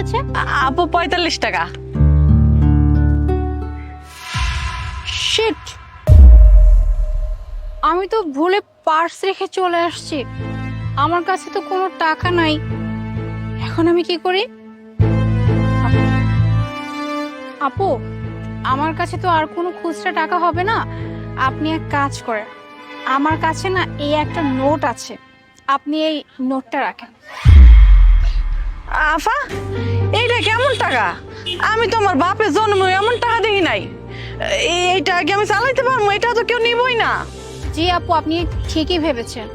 হয়েছে? আপু পঁয়তাল্লিশ টাকা। শিট আমি তো ভুলে পার্স রেখে চলে আসছি। আমার কাছে তো কোনো টাকা নাই। এখন আমি কি করি? আপু- আপু আমার কাছে তো আর কোনো খুচরা টাকা হবে না। আপনি এক কাজ করেন। আমার কাছে না এই একটা নোট আছে। আপনি এই নোটটা রাখেন। আফা এইটা কেমন টাকা? আমি তো আমার বাপের জন্ম এমন টাকা দেখি নাই। এই- এইটা কি আমি চালাইতে পারব? এটা তো কেউ নিবই না। জি আপু আপনি ঠিকই ভেবেছেন।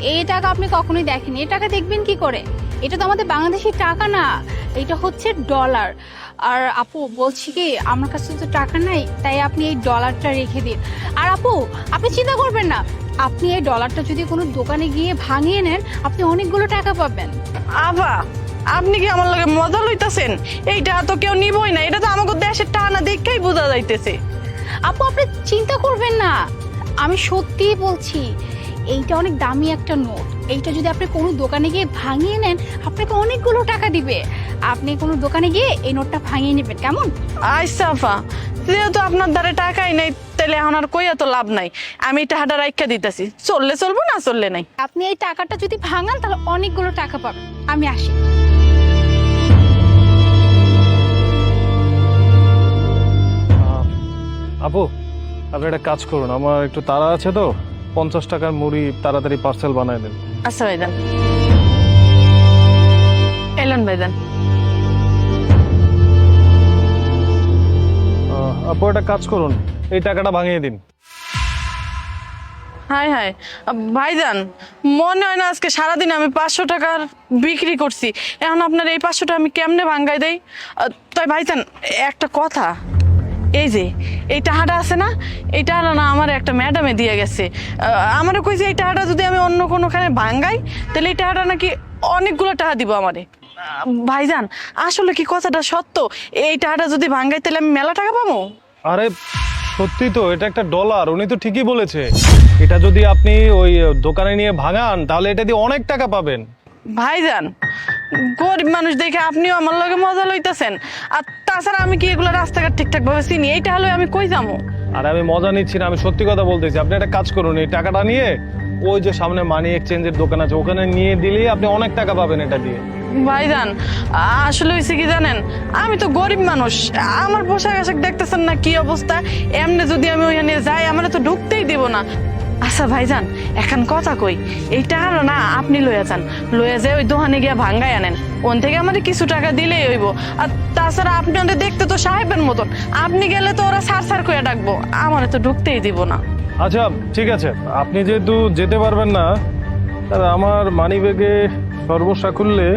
এই টাকা আপনি কখনোই দেখেন এই টাকা দেখবেন কি করে? এটা তো আমাদের বাংলাদেশি টাকা না। এটা হচ্ছে ডলার আর আপু বলছি কি আমার কাছে তো টাকা নাই তাই আপনি এই ডলারটা রেখে দিন। আর আপু আপনি চিন্তা করবেন না। আপনি এই ডলারটা যদি কোনো দোকানে গিয়ে ভাঙিয়ে নেন আপনি অনেকগুলো টাকা পাবেন। আফা আপনি কি আমার লগে মজা লইতাছেন? এইটা তো কেউ নিবই না এটা তো আমাকে দেশের টাকা না দেখেই বোঝা যাইতেছে। আপু আপনি চিন্তা করবেন না। আমি সত্যিই বলছি এইটা অনেক দামি একটা নোট। এইটা যদি আপনি কোনো দোকানে গিয়ে ভাঙিয়ে নেন আপনাকে অনেকগুলো টাকা দিবে। আপনি কোনো দোকানে গিয়ে এই নোটটা ভাঙিয়ে নেবেন কেমন? আফা যেহেতু আপনার দ্বারা টাকাই নাই তাহলে এখন আর কইয়া তো লাভ নাই। আমি টাকাটা রাইখা দিতেছি। চললে চলবো না চললে নাই? আপনি এই টাকাটা যদি ভাঙান তাহলে অনেকগুলো টাকা পাবেন। আমি আসি। আপু আপনি একটা কাজ করুন আমার একটু তাড়া আছে তো। পঞ্চাশ টাকার মুড়ি তাড়াতাড়ি পার্সেল বানায় দেন। আচ্ছা ভাইজান। এলেন ভাইজান। আহ, আপু একটা কাজ করুন এই টাকাটা ভাঙিয়ে দিন। হাই হাই। ভাইজান মনে হয় না আজকে সারাদিন আমি পাঁচশো টাকার বিক্রি করছি। এখন আপনার এই পাঁচশোটা আমি কেমনে ভাঙ্গাই দেই? তাই ভাইজান একটা কথা। এই যে এই টাকাটা আছে না? এই টাকাটা না আমার একটা ম্যাডামে দিয়ে গেছে। আমার কইছে এই টাকাটা যদি আমি অন্য কোনোখানে ভাঙ্গাই তাহলে এই টাকাটা নাকি অনেকগুলো টাকা দিব আমারে। ভাইজান আসলে কি কথাটা সত্য? এই টাকাটা যদি ভাঙ্গাই তাহলে আমি মেলা টাকা পাবো? আরে সত্যি তো এটা একটা ডলার উনি তো ঠিকই বলেছে। এটা যদি আপনি ওই দোকানে নিয়ে ভাঙান তাহলে এটা দিয়ে অনেক টাকা পাবেন। ভাইজান গরিব মানুষ দেখে আপনিও আমার লগে মজা লইতেছেন। আর তাছাড়া আমি কি এগুলো রাস্তাঘাট ঠিকঠাক ভাবে চিনি? এইটা হলে আমি কই যাব? আর আমি মজা নিচ্ছি না আমি সত্যি কথা বলতেছি। আপনি একটা কাজ করুন এই টাকাটা নিয়ে ওই যে সামনে মানি এক্সচেঞ্জের দোকান আছে ওখানে নিয়ে দিলেই আপনি অনেক টাকা পাবেন এটা দিয়ে। ভাইজান আসলে হয়েছে কি জানেন? আমি তো গরিব মানুষ। আমার পোশাক আশাক দেখতেছেন না কি অবস্থা? এমনি যদি আমি ওইখানে যাই আমার তো ঢুকতেই দিব না। আচ্ছা ভাইজান, এখন কথা কই। এই টাকাটা না আপনি লইয়া যান। লইয়া যায় ওই দোকানে গিয়া ভাঙ্গাই আনেন। ওন থেকে আমাদের কিছু টাকা দিলেই হইব। আর তাছাড়া আপনাদের দেখতে তো সাহেবের মতন। আপনি গেলে তো ওরা সার সার করে ডাকবো। আমার তো ঢুকতেই দিব না। আচ্ছা ঠিক আছে। আপনি যেহেতু যেতে পারবেন না, তাহলে আমার মানি ব্যাগে সর্বসাকুল্যে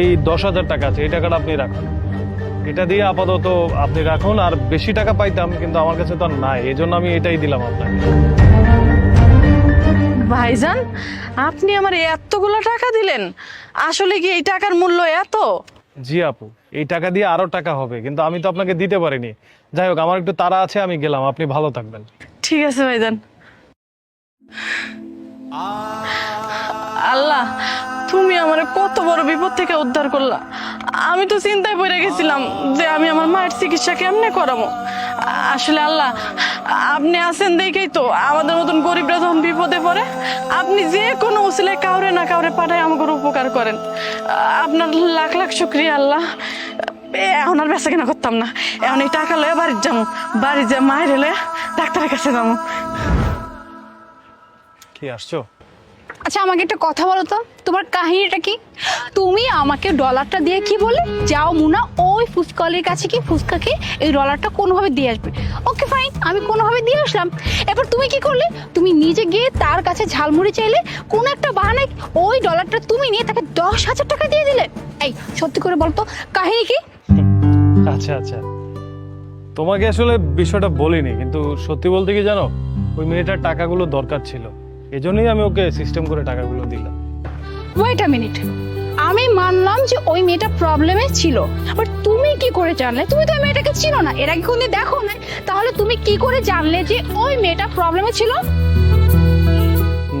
এই দশ হাজার টাকা আছে। এই টাকাটা আপনি রাখুন। এটা দিয়ে আপাতত আপনি রাখুন। আর বেশি টাকা পাইতাম, কিন্তু আমার কাছে তো আর নাই। এই জন্য আমি এটাই দিলাম আপনাকে। ভাইজান আপনি আমার এতগুলো টাকা দিলেন আসলে কি এই টাকার মূল্য এত? জি আপু এই টাকা দিয়ে আরও টাকা হবে কিন্তু আমি তো আপনাকে দিতে পারিনি। যাই হোক আমার একটু তাড়া আছে আমি গেলাম আপনি ভালো থাকবেন। ঠিক আছে ভাইজান। আল্লাহ, তুমি আমার কত বড় বিপদ থেকে উদ্ধার করলা। আমি তো চিন্তায় পড়ে গেছিলাম যে আমি আমার মায়ের চিকিৎসা কেমনে করাবো। আসলে আল্লাহ, আপনি আছেন দেখেই তো, আমাদের মতন গরিবরা যখন বিপদে পড়ে, আপনি যে কোনো উচিলে কাউরে না কাউরে পাঠায় আমাকে উপকার করেন। আপনার লাখ লাখ শুক্রিয়া আল্লাহ। এখন আর বেচা কেনা করতাম না। এখন এই টাকা লয়ে বাড়ির যাব বাড়ি যা মায়ের এলে ডাক্তারের কাছে যাব কি, আসছো? আচ্ছা আমাকে একটা কথা বলো তো। তোমার কাহিনীটা কি? তুমি আমাকে ডলারটা দিয়ে কি বলে? যাও মুনা, ওই ফুচকালির কাছে কি ফুচকাকে এই ডলারটা কোনোভাবে দিয়ে আসবে? ওকে ফাইন আমি কোনোভাবে দিয়ে আসলাম। এবার তুমি কি করলে? তুমি নিজে গিয়ে তার কাছে ঝালমুড়ি চাইলে কোন একটা বাহানায় ওই ডলারটা তুমি নিয়ে তাকে দশ হাজার টাকা দিয়ে দিলে। এই, সত্যি করে বলতো কাহিনী কি? আচ্ছা আচ্ছা। তোমাকে আসলে বিষয়টা বলিনি, কিন্তু সত্যি বলতে কি জানো? ওই মেয়েটার টাকাগুলো দরকার ছিল। এজন্যই আমি ওকে সিস্টেম করে টাকাগুলো দিলাম। ওয়েট আ মিনিট আমি মানলাম যে ওই মেয়েটা প্রবলেমে ছিল। বাট তুমি কি করে জানলে? তুমি তো ওই মেয়েটাকে চিনো না। এর আগে কোনদিন দেখো না তাহলে তুমি কি করে জানলে যে ওই মেয়েটা প্রবলেমে ছিল?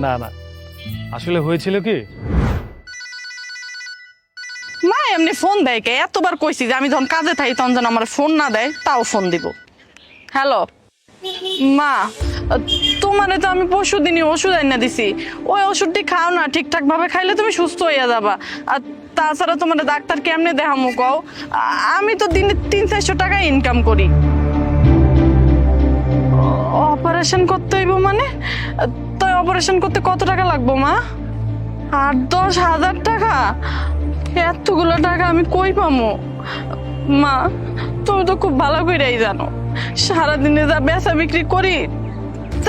না না। আসলে হয়েছিল কি? মা এমনি ফোন দেয় কে? এতবার কইছি যে আমি যখন কাজে থাকি তখন যেন আমার ফোন না দেয় তাও ফোন দিব। হ্যালো মা তোমারে তো আমি পরশু দিনই ওষুধ এনে দিছি। ওই ওষুধটি খাও না, ঠিকঠাক ভাবে খাইলে তুমি সুস্থ হইয়া যাবা। আর তাছাড়া তোমার ডাক্তার কেমনে দেখামো কও? আমি তো দিনে তিন চারশো টাকা ইনকাম করি। অপারেশন করতে হইব মানে? তাই অপারেশন করতে কত টাকা লাগবো মা? আট, দশ হাজার টাকা? এতগুলো টাকা আমি কই পামো? মা, তুমি তো খুব ভালো করেই জানো। সারাদিনে যা বেচা বিক্রি করি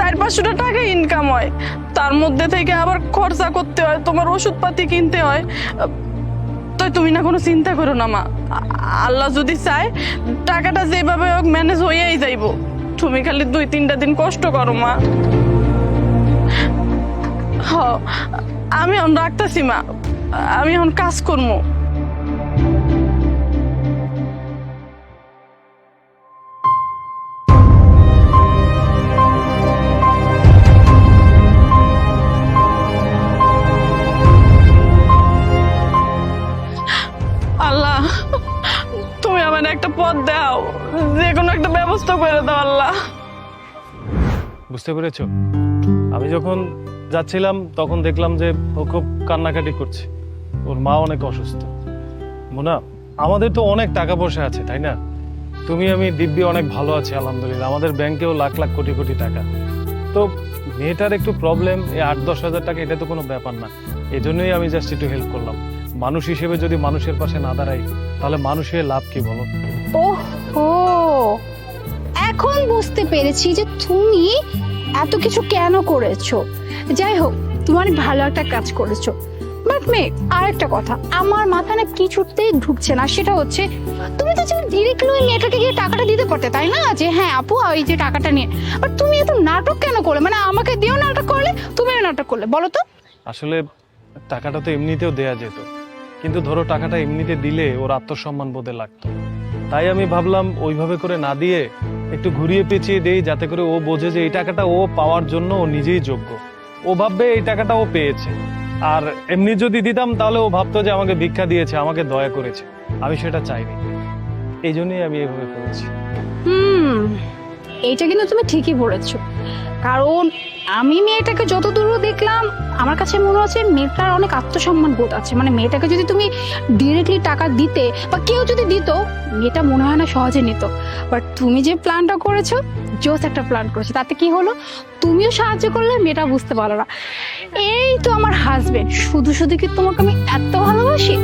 চার পাঁচশো টাকা ইনকাম হয়। তার মধ্যে থেকে আবার খরচা করতে হয়, তোমার ওষুধপাতি কিনতে হয়। তো তুমি না কোনো চিন্তা করো না, মা। আল্লাহ যদি চায়, টাকাটা যেভাবে হোক ম্যানেজ হইয়াই যাইব। তুমি খালি দুই, তিনটা দিন কষ্ট করো, মা। হ, আমি এখন রাখতেছি, মা। আমি এখন কাজ করব যে কোনো একটা ব্যবস্থা করে দাও আল্লাহ। বুঝতে পেরেছ? আমি যখন যাচ্ছিলাম, তখন দেখলাম যে ও খুব কান্নাকাটি করছে। ওর মা অনেক অসুস্থ। মোনা, আমাদের তো অনেক টাকা পয়সা আছে, তাই না? তুমি আমি দিব্যি অনেক ভালো আছি, আলহামদুলিল্লাহ। আমাদের ব্যাংকেও লাখ লাখ কোটি কোটি টাকা। তো মেয়েটার একটু প্রবলেম এই আট দশ হাজার টাকা, এটা তো কোনো ব্যাপার না। এই জন্যই আমি জাস্ট একটু হেল্প করলাম। মানুষ হিসেবে যদি মানুষের পাশে না দাঁড়াই তাহলে মানুষের লাভ কি বলো? ও এখন বুঝতে পেরেছি যে তুমি এত কিছু কেন করেছ। যাই হোক তুমি অনেক ভালো একটা কাজ করেছ। বাট মে আর একটা কথা আমার মাথা না কিছুতেই ঢুকছে না সেটা হচ্ছে তুমি তো চাইলে ডিরেক্টলি ওই মেয়েটাকে গিয়ে টাকাটা দিতে পারতে তাই না? যে হ্যাঁ আপু ওই যে টাকাটা নিয়ে। বাট তুমি এত নাটক কেন করলে? মানে আমাকে দিয়েও নাটক করলে তুমিও নাটক করলে বলো তো। আসলে টাকাটা তো এমনিতেও দেয়া যেত। কিন্তু ধরো টাকাটা এমনিতে দিলে ওর আত্মসম্মান বোধে লাগতো। তাই আমি ভাবলাম ওইভাবে করে না দিয়ে একটু ঘুরিয়ে পেঁচিয়ে দেই যাতে করে ও বোঝে যে এই টাকাটা ও পাওয়ার জন্য ও নিজেই যোগ্য। ও ভাববে এই টাকাটা ও পেয়েছে। আর এমনি যদি দিতাম তাহলে ও ভাবতো যে আমাকে ভিক্ষা দিয়েছে, আমাকে দয়া করেছে। আমি সেটা চাইনি। এই জন্যই আমি এভাবে করেছি। এইটা কিন্তু তুমি ঠিকই বলেছ। কারণ আমি মেয়েটাকে যত দূর দেখলাম, আমার কাছে মনে হচ্ছে মেয়েটার অনেক আত্মসম্মান বোধ আছে। মানে মেয়েটাকে যদি তুমি ডিরেক্টলি টাকা দিতে বা কেউ যদি দিত, মেয়েটা মনে হয় না সহজে নিত। বাট তুমি যে প্ল্যানটা করেছ জোস একটা প্ল্যান করেছ। তাতে কি হলো? তুমিও সাহায্য করলে, মেয়েটা বুঝতে পারো না। এই তো আমার হাজবেন্ড শুধু শুধু কি তোমাকে আমি এত ভালোবাসি?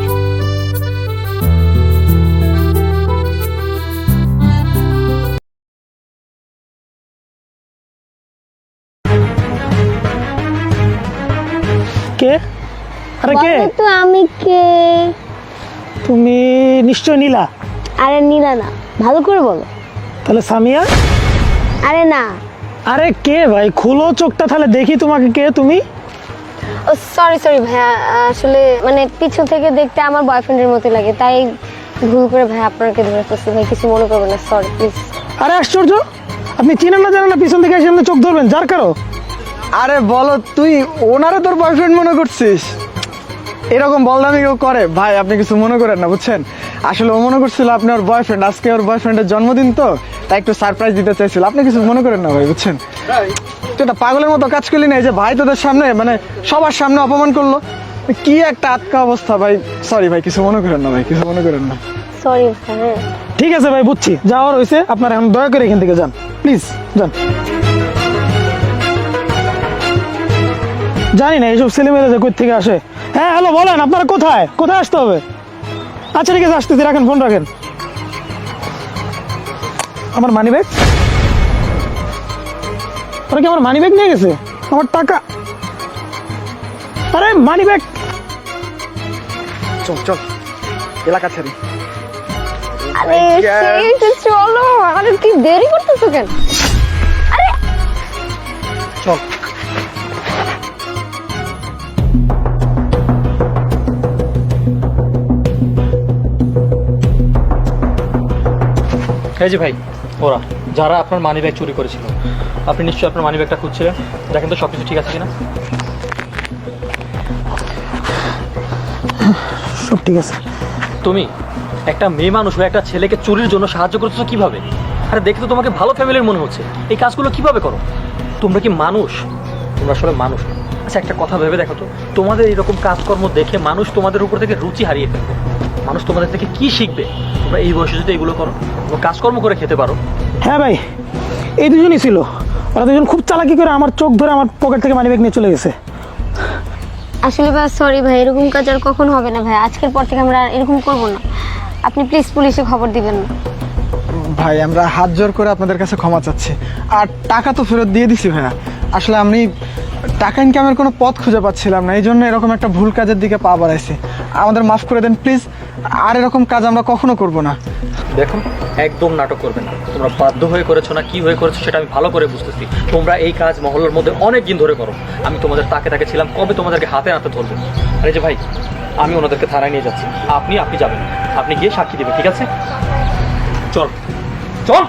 আরে কে? তো আমি কে? তুমি নিশ্চয় নীলা। আরে নীলা না ভালো করে বলো। তাহলে সামিয়া? আরে না। আরে কে ভাই? খুলো চোখটা তাহলে দেখি তোমাকে কে তুমি। ও সরি সরি ভাইয়া আসলে মানে পিছন থেকে দেখতে আমার বয়ফ্রেন্ডের মতো লাগে তাই ভুল করে ভাই আপনাকে ধরে ফেলছি। ভাই কিছু মনে করবেন না সরি প্লিজ আরে আশ্চর্য! আপনি চিনেন না জানেন না পিছন থেকে এসে এমনি চোখ ধরবেন যার কারও? আরে বলো তুই ওনারে তোর বয়ফ্রেন্ড মনে করছিস? এরকম বলদামি কেউ করে? ভাই আপনি কিছু মনে করেন না বুঝছেন? আসলে ও মনে করছিল আপনি ওর বয়ফ্রেন্ড আজকে ওর বয়ফ্রেন্ডের জন্মদিন তো তাই একটু সারপ্রাইজ দিতে চাইছিল। আপনি কিছু মনে করেন না ভাই বুঝছেন? তুই একটা পাগলের মতো কাজ করলি না এই যে ভাই তোদের সামনে মানে সবার সামনে অপমান করল। কি একটা আটকা অবস্থা ভাই। সরি ভাই কিছু মনে করেন না ভাই কিছু মনে করেন না। সরি ঠিক আছে ভাই বুঝছি। যাওয়ার হয়েছে আপনার এখন দয়া করে এখান থেকে যান। প্লিজ যান। জানি না এইসব ছেলেমেয়েরা যে থেকে আসে। হ্যাঁ হ্যালো বলেন আপনারা কোথায়? কোথায় আসতে হবে? আচ্ছা ঠিক আছে আসতেছি রাখেন ফোন রাখেন। আমার মানি ব্যাগ ওরা কি আমার মানি ব্যাগ নিয়ে গেছে? আমার টাকা? আরে মানি ব্যাগ চল চল এলাকা ছেড়ে। আরে সেই চলো আরে কি দেরি করতেছো কেন? আরে! চল। এই যে ভাই ওরা যারা আপনার মানি ব্যাগ চুরি করেছিল আপনি নিশ্চয়ই আপনার মানি ব্যাগটা খুঁজছিলেন? দেখেন তো সব কিছু ঠিক আছে কিনা? সব ঠিক আছে। তুমি একটা মেয়ে মানুষ হয়ে একটা ছেলেকে চুরির জন্য সাহায্য করতেছো কীভাবে? আরে দেখে তো তোমাকে ভালো ফ্যামিলির মনে হচ্ছে। এই কাজগুলো কীভাবে করো? তোমরা কি মানুষ? তোমরা আসলে মানুষ। আচ্ছা একটা কথা ভেবে দেখো তো তোমাদের এরকম কাজকর্ম দেখে মানুষ তোমাদের উপর থেকে রুচি হারিয়ে ফেলবে। মানুষ তোমাদের থেকে কি শিখবে? তোমরা এই বয়সে যদি এগুলো করো কাজকর্ম করে খেতে পারো। হ্যাঁ ভাই এই দুজনই ছিল। ওরা দুজন খুব চালাকি করে আমার চোখ ধরে আমার পকেট থেকে মানিব্যাগ নিয়ে চলে গেছে। আসলে ভাই সরি ভাই এরকম কাজ আর কখন হবে না ভাই? আজকের পর থেকে আমরা আর এরকম করব না। আপনি প্লিজ পুলিশে খবর দিবেন না। ভাই আমরা হাত জোর করে আপনাদের কাছে ক্ষমা চাচ্ছি। আর টাকা তো ফেরত দিয়ে দিছি ভাইয়া। আসলে আমি টাকা ইনকামের কোনো পথ খুঁজে পাচ্ছিলাম না। এই জন্য এরকম একটা ভুল কাজের দিকে পা বাড়াইছি। আমাদের মাফ করে দেন প্লিজ আর এরকম কাজ আমরা কখনো করব না। দেখো, একদম নাটক করবে না। তোমরা বাধ্য হয়ে করেছ না, কি হয়ে করেছ সেটা আমি ভালো করে বুঝতেছি। তোমরা এই কাজ মহল্লার মধ্যে অনেক দিন ধরে করো। আমি তোমাদের তাকে তাকে ছিলাম, কবে তোমাদেরকে হাতে হাতে ধরবো? আরে যে ভাই, আমি ওনাদেরকে থানায় নিয়ে যাচ্ছি। আপনি আপনি যাবেন। আপনি গিয়ে সাক্ষী দেবেন ঠিক আছে? চল। চল!